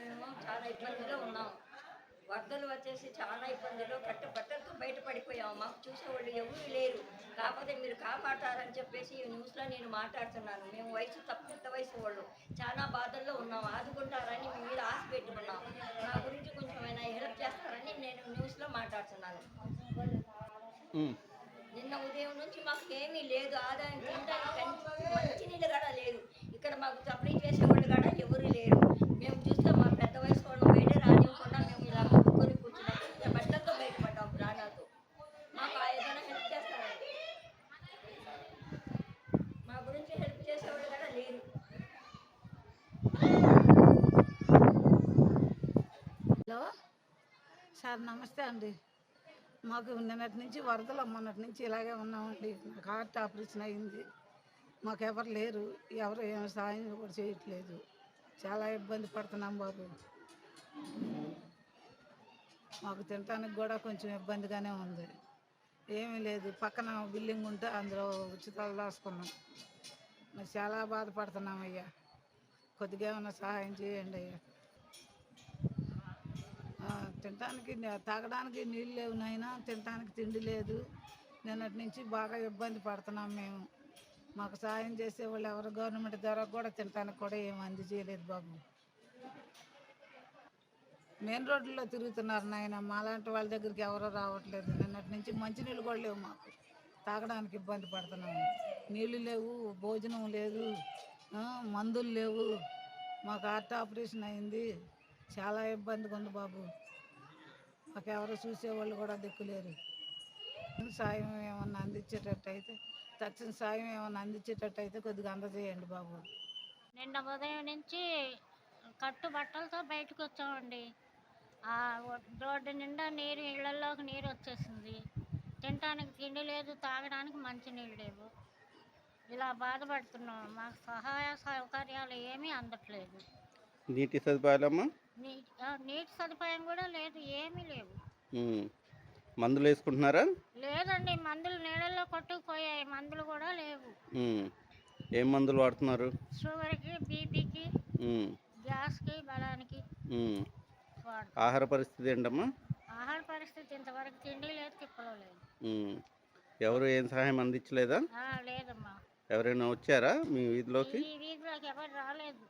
మేము చాలా ఇబ్బందిలో ఉన్నాము వరదలు వచ్చేసి చాలా ఇబ్బందులు కట్ట బట్టలతో బయటపడిపోయాము మాకు చూసేవాళ్ళు ఎవరు లేరు. కాకపోతే మీరు కాపాడతారని చెప్పేసి ఈ న్యూస్లో నేను మాట్లాడుతున్నాను. మేము వయసు తప్ప పెద్ద వయసు వాళ్ళు. చాలా బాధల్లో ఉన్నాము ఆదుకుంటారని మీ మీద ఆశ పెట్టుకున్నాం. నా గురించి కొంచెం అయినా హెల్ప్ చేస్తారని నేను న్యూస్లో మాట్లాడుతున్నాను. నిన్న ఉదయం నుంచి మాకు ఏమీ లేదు. ఆదాయం తినడానికి కనీసం మంచినీళ్ళు కూడా లేదు ఇక్కడ మాకు సప్లై చేసేవాళ్ళు కూడా ఎవరు లేరు మేము చూస్తే మా పెద్ద వయసు వాళ్ళం బయట రానివ్వకుండా మేము ఇలా కొనుక్కొని కూర్చున్నాం బట్టలతో బయటపడ్డాం ప్రాణాలతో మాకు ఆ ఏదైనా హెల్ప్ చేస్తారండి మా గురించి హెల్ప్ చేసేవాళ్ళు కూడా లేరు హలో సార్ నమస్తే అండి. మాకు నిన్నటి నుంచి వరదలు మొన్నటి నుంచి ఇలాగే ఉన్నామండి. నాకు హార్ట్ ఆపరేషన్ అయింది. మాకు ఎవరు లేరు. ఎవరు ఏం సాయం కూడా చేయట్లేదు. చాలా ఇబ్బంది పడుతున్నాం బాబు. మాకు తినటానికి కూడా కొంచెం ఇబ్బందిగానే ఉంది. ఏమీ లేదు. పక్కన బిల్డింగ్ ఉంటే అందులో ఉచితాలు రాసుకున్నాం. మరి చాలా బాధపడుతున్నాం అయ్యా. కొద్దిగా ఏమైనా సహాయం చేయండి అయ్యా. తినటానికి తినడానికి తాగడానికి నీళ్ళు లేవు నైనా తినటానికి తిండి లేదు. నిన్నటి నుంచి బాగా ఇబ్బంది పడుతున్నాం మేము. మాకు సాయం చేసేవాళ్ళు ఎవరు? గవర్నమెంట్ ద్వారా కూడా తినడానికి కూడా ఏం అందజేయలేదు బాబు. మెయిన్ రోడ్లలో తిరుగుతున్నారు నాయన. మాలాంటి వాళ్ళ దగ్గరికి ఎవరో రావట్లేదు. నిన్నటి నుంచి మంచినీళ్ళు కూడా లేవు మాకు. తాగడానికి ఇబ్బంది పడుతున్నాము నీళ్ళు లేవు భోజనం లేదు మందులు లేవు. మాకు హార్ట్ ఆపరేషన్ అయింది. చాలా ఇబ్బందిగా ఉంది బాబు. మాకు ఎవరు చూసేవాళ్ళు కూడా దిక్కులేరు. సాయం ఏమన్నా అందించేటట్టు అయితే తక్షణ సాయం ఏమన్నా అందించేటట్టు అయితే కొద్దిగా అందజేయండి బాబు. నిన్న ఉదయం నుంచి కట్టు బట్టలతో బయటకు వచ్చామండి. రోడ్డు నిండా నీరు ఇళ్ళలోకి నీరు వచ్చేసింది. తినడానికి తిండి లేదు తాగడానికి మంచినీళ్ళు లేవు. ఇలా బాధపడుతున్నాం. మాకు సహాయ సౌకర్యాలు ఏమీ అందట్లేదు. నీటి సదుపాయాలమ్మా? నీటి సదుపాయం కూడా లేదు ఏమీ లేవు. మందులు వేసుకుంటున్నారా? లేదండి మందులు నీళ్ళల్లో కొట్టుకుపోయాయి మందులు కూడా లేవు. ఏం మందులు వాడుతున్నారు? షుగర్కి బీపీకి. గ్యాస్కి బలానికి ఆహార పరిస్థితి ఏంటమ్మా? ఆహార పరిస్థితి ఇంతవరకు తిండి లేదు తిప్పలో లేదు. ఎవరు ఏం సహాయం అందించలేదా? లేదమ్మా. ఎవరైనా వచ్చారా మీ వీధిలోకి? వీధిలోకి ఎవరు రాలేదు.